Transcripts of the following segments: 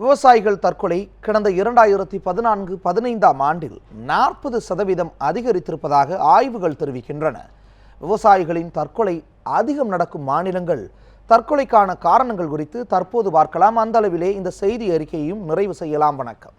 விவசாயிகள் தற்கொலை கடந்த இரண்டாயிரத்தி பதினான்கு பதினைந்தாம் ஆண்டில் நாற்பது சதவீதம் அதிகரித்திருப்பதாக ஆய்வுகள் தெரிவிக்கின்றன. விவசாயிகளின் தற்கொலை அதிகம் நடக்கும் மாநிலங்கள். தற்கொலைக்கான காரணங்கள் குறித்து தற்போது பார்க்கலாம். அந்த அளவிலே இந்த செய்தி அறிக்கையையும் நிறைவு செய்யலாம். வணக்கம்.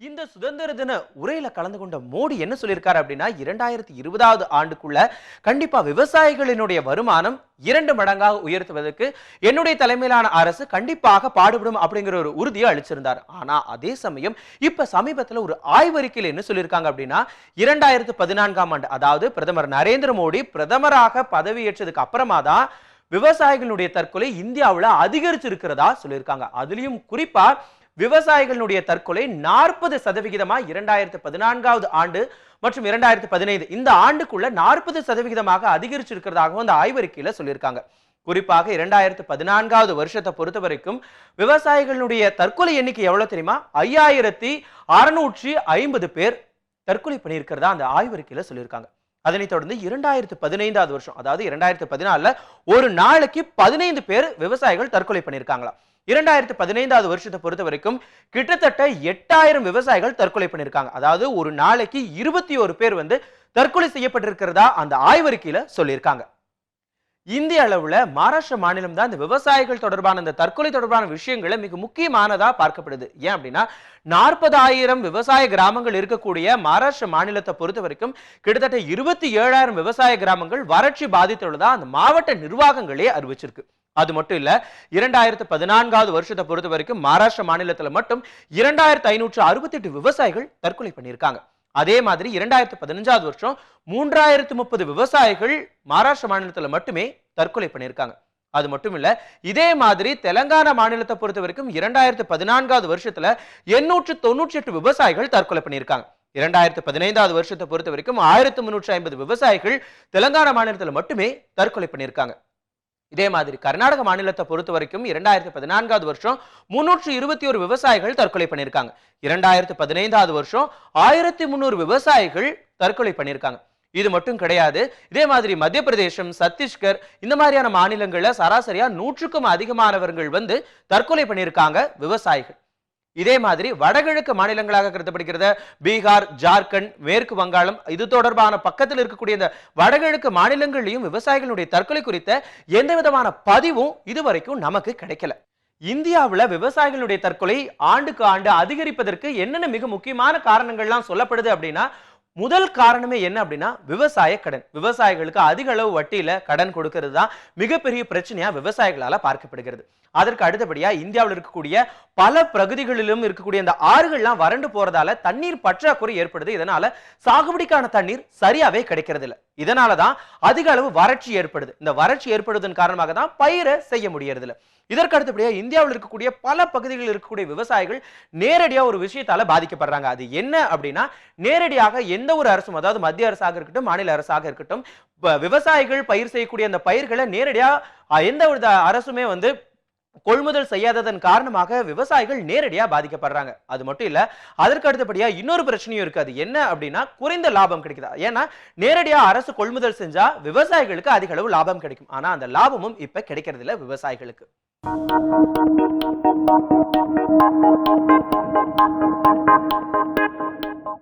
இந்த சுதந்திர தின உரையில கலந்து கொண்ட மோடி என்ன சொல்லியிருக்காரு அப்படின்னா இரண்டாயிரத்தி இருபதாவது ஆண்டுக்குள்ள கண்டிப்பா விவசாயிகளினுடைய வருமானம் இரண்டு மடங்காக உயர்த்துவதற்கு என்னுடைய தலைமையிலான அரசு கண்டிப்பாக பாடுபடும் அப்படிங்கிற ஒரு உறுதியை அளிச்சிருந்தார். ஆனா அதே சமயம் இப்ப சமீபத்தில் ஒரு ஆய்வறிக்கையில் என்ன சொல்லியிருக்காங்க அப்படின்னா இரண்டாயிரத்து பதினான்காம் ஆண்டு அதாவது பிரதமர் நரேந்திர மோடி பிரதமராக பதவியேற்றதுக்கு அப்புறமா தான் விவசாயிகளுடைய தற்கொலை இந்தியாவில் அதிகரிச்சிருக்கிறதா சொல்லியிருக்காங்க. அதுலேயும் குறிப்பாக விவசாயிகளுடைய தற்கொலை நாற்பது சதவிகிதமாக இரண்டாயிரத்து பதினான்காவது ஆண்டு மற்றும் இரண்டாயிரத்து பதினைந்து. இந்த ஆண்டுக்குள்ள நாற்பது சதவிகிதமாக அதிகரிச்சிருக்கிறதாகவும் அந்த ஆய்வறிக்கையில் சொல்லியிருக்காங்க. குறிப்பாக இரண்டாயிரத்து பதினான்காவது வருஷத்தை பொறுத்த வரைக்கும் விவசாயிகளுடைய தற்கொலை எண்ணிக்கை எவ்வளோ தெரியுமா? ஐயாயிரத்தி அறுநூற்றி ஐம்பது பேர் தற்கொலை பண்ணியிருக்கிறதா அந்த ஆய்வறிக்கையில் சொல்லியிருக்காங்க. அதனைத் தொடர்ந்து இரண்டாயிரத்து பதினைந்தாவது வருஷம் அதாவது இரண்டாயிரத்து பதினாலுல ஒரு நாளைக்கு பதினைந்து பேர் விவசாயிகள் தற்கொலை பண்ணியிருக்காங்களாம் இரண்டாயிரத்து பதினைந்தாவது வருஷத்தை பொறுத்த வரைக்கும் கிட்டத்தட்ட எட்டாயிரம் விவசாயிகள் தற்கொலை பண்ணியிருக்காங்க. அதாவது ஒரு நாளைக்கு இருபத்தி ஒரு பேர் வந்து தற்கொலை செய்யப்பட்டிருக்கிறதா அந்த ஆய்வறிக்கையில சொல்லியிருக்காங்க. இந்திய அளவுல மகாராஷ்டிர மாநிலம் தான் இந்த விவசாயிகள் தொடர்பான இந்த தற்கொலை தொடர்பான விஷயங்களை மிக முக்கியமானதா பார்க்கப்படுது. ஏன் அப்படின்னா நாற்பதாயிரம் விவசாய கிராமங்கள் இருக்கக்கூடிய மகாராஷ்டிர மாநிலத்தை பொறுத்த வரைக்கும் கிட்டத்தட்ட இருபத்தி ஏழாயிரம் விவசாய கிராமங்கள் வறட்சி பாதித்துள்ளதா அந்த மாவட்ட நிர்வாகங்களே அறிவிச்சிருக்கு. அது மட்டும் இல்ல இரண்டாயிரத்து பதினான்காவது வருஷத்தை பொறுத்த வரைக்கும் மகாராஷ்டிர மாநிலத்துல மட்டும் இரண்டாயிரத்து ஐநூற்று அறுபத்தி எட்டு விவசாயிகள் தற்கொலை பண்ணியிருக்காங்க. அதே மாதிரி இரண்டாயிரத்து பதினஞ்சாவது வருஷம் மூன்றாயிரத்து முப்பது விவசாயிகள் மகாராஷ்டிர மாநிலத்தில் மட்டுமே தற்கொலை பண்ணியிருக்காங்க. அது மட்டும் இல்ல இதே மாதிரி தெலங்கானா மாநிலத்தை பொறுத்த வரைக்கும் இரண்டாயிரத்து பதினான்காவது வருஷத்துல எண்ணூற்று தொண்ணூற்றி எட்டு விவசாயிகள் தற்கொலை பண்ணியிருக்காங்க. இரண்டாயிரத்து பதினைந்தாவது வருஷத்தை பொறுத்த வரைக்கும் ஆயிரத்து முன்னூற்றி ஐம்பது விவசாயிகள் தெலங்கானா மாநிலத்தில் மட்டுமே தற்கொலை பண்ணியிருக்காங்க. இதே மாதிரி கர்நாடக மாநிலத்தை பொறுத்த வரைக்கும் இரண்டாயிரத்தி பதினான்காவது வருஷம் முன்னூற்று இருபத்தி ஒரு விவசாயிகள் தற்கொலை பண்ணியிருக்காங்க. இரண்டாயிரத்து பதினைந்தாவது வருஷம் ஆயிரத்தி முந்நூறு விவசாயிகள் தற்கொலை பண்ணியிருக்காங்க. இது மட்டும் கிடையாது இதே மாதிரி மத்திய பிரதேசம் சத்தீஸ்கர் இந்த மாதிரியான மாநிலங்களில் சராசரியா நூற்றுக்கும் அதிகமானவர்கள் வந்து தற்கொலை பண்ணியிருக்காங்க விவசாயிகள். இதே மாதிரி வடகிழக்கு மாநிலங்களாக கருதப்படுகிறது. பீகார் ஜார்க்கண்ட் மேற்கு வங்காளம் இது தொடர்பான பக்கத்தில் இருக்கக்கூடிய இந்த வடகிழக்கு மாநிலங்கள்லையும் விவசாயிகளுடைய தற்கொலை குறித்த எந்த விதமான பதிவும் இதுவரைக்கும் நமக்கு கிடைக்கல. இந்தியாவில் விவசாயிகளுடைய தற்கொலை ஆண்டுக்கு ஆண்டு அதிகரிப்பதற்கு என்னென்ன மிக முக்கியமான காரணங்கள்லாம் சொல்லப்படுது அப்படின்னா முதல் காரணமே என்ன அப்படின்னா விவசாய கடன். விவசாயிகளுக்கு அதிக அளவு வட்டியில கடன் கொடுக்கிறது தான் மிகப்பெரிய பிரச்சனையா விவசாயிகளால பார்க்கப்படுகிறது. அதற்கு அடுத்தபடியா இந்தியாவில் இருக்கக்கூடிய பல பிரகதிகளிலும் இருக்கக்கூடிய அந்த ஆறுகள்லாம் வறண்டு போறதால தண்ணீர் பற்றாக்குறை ஏற்படுது. இதனால சாகுபடிக்கான தண்ணீர் சரியாவே கிடைக்கிறது இல்லை இதனாலதான் அதிக அளவு வறட்சி ஏற்படுது. இந்த வறட்சி ஏற்படுவதன் காரணமாக தான் பயிரை செய்ய முடியறதில்லை. இதற்கு அடுத்தபடியாக இந்தியாவில் இருக்கக்கூடிய பல பகுதிகளில் இருக்கக்கூடிய விவசாயிகள் நேரடியாக ஒரு விஷயத்தால் பாதிக்கப்படுறாங்க. அது என்ன அப்படின்னா நேரடியாக எந்த ஒரு அரசும் அதாவது மத்திய அரசாக இருக்கட்டும் மாநில அரசாக இருக்கட்டும் விவசாயிகள் பயிர் செய்யக்கூடிய அந்த பயிர்களை நேரடியாக எந்த ஒரு அரசுமே வந்து கொள்முதல் செய்யாததன் காரணமாக விவசாயிகள் நேரடியாக பாதிக்கப்படுறாங்க. அது மட்டும் இல்லை அதற்கு அடுத்தபடியாக இன்னொரு பிரச்சனையும் இருக்குது அது என்ன அப்படின்னா குறைந்த லாபம் கிடைக்குதா? ஏன்னா நேரடியாக அரசு கொள்முதல் செஞ்சால் விவசாயிகளுக்கு அதிக அளவு லாபம் கிடைக்கும். ஆனால் அந்த லாபமும் இப்போ கிடைக்கிறதில்ல விவசாயிகளுக்கு. இல்ல விவசாயிகளுக்கு